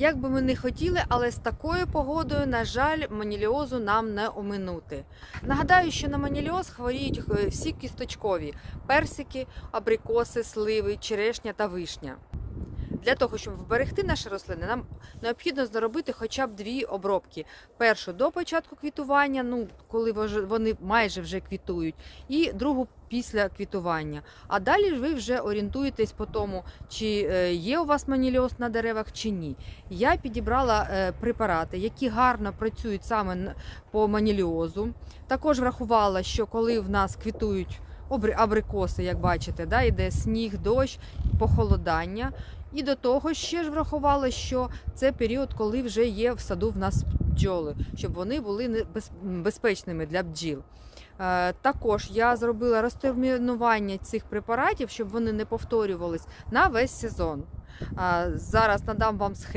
Як би ми не хотіли, але з такою погодою, на жаль, маніліозу нам не оминути. Нагадаю, що на маніліоз хворіють е, всі кісточкові персики, абрикоси, сливи, черешня та вишня. Для того, щоб вберегти наші рослини, нам необхідно зробити хоча б дві обробки. Першу до початку квітування, ну коли вони майже вже квітують, і другу після квітування. А далі ви вже орієнтуєтесь по тому, чи е, є у вас маніліоз на деревах чи ні. Я підібрала е, препарати, які гарно працюють саме по маніліозу. Також врахувала, що коли в нас квітують абрикоси, як бачите, да, йде сніг, дощ, похолодання. І до того ще ж врахувала, що це період, коли вже є в саду в нас бджоли, щоб вони були безпечними для бджіл. Е, Також я зробила розтермінування цих препаратів, щоб вони не повторювались на весь сезон. Е, Зараз надам вам схему.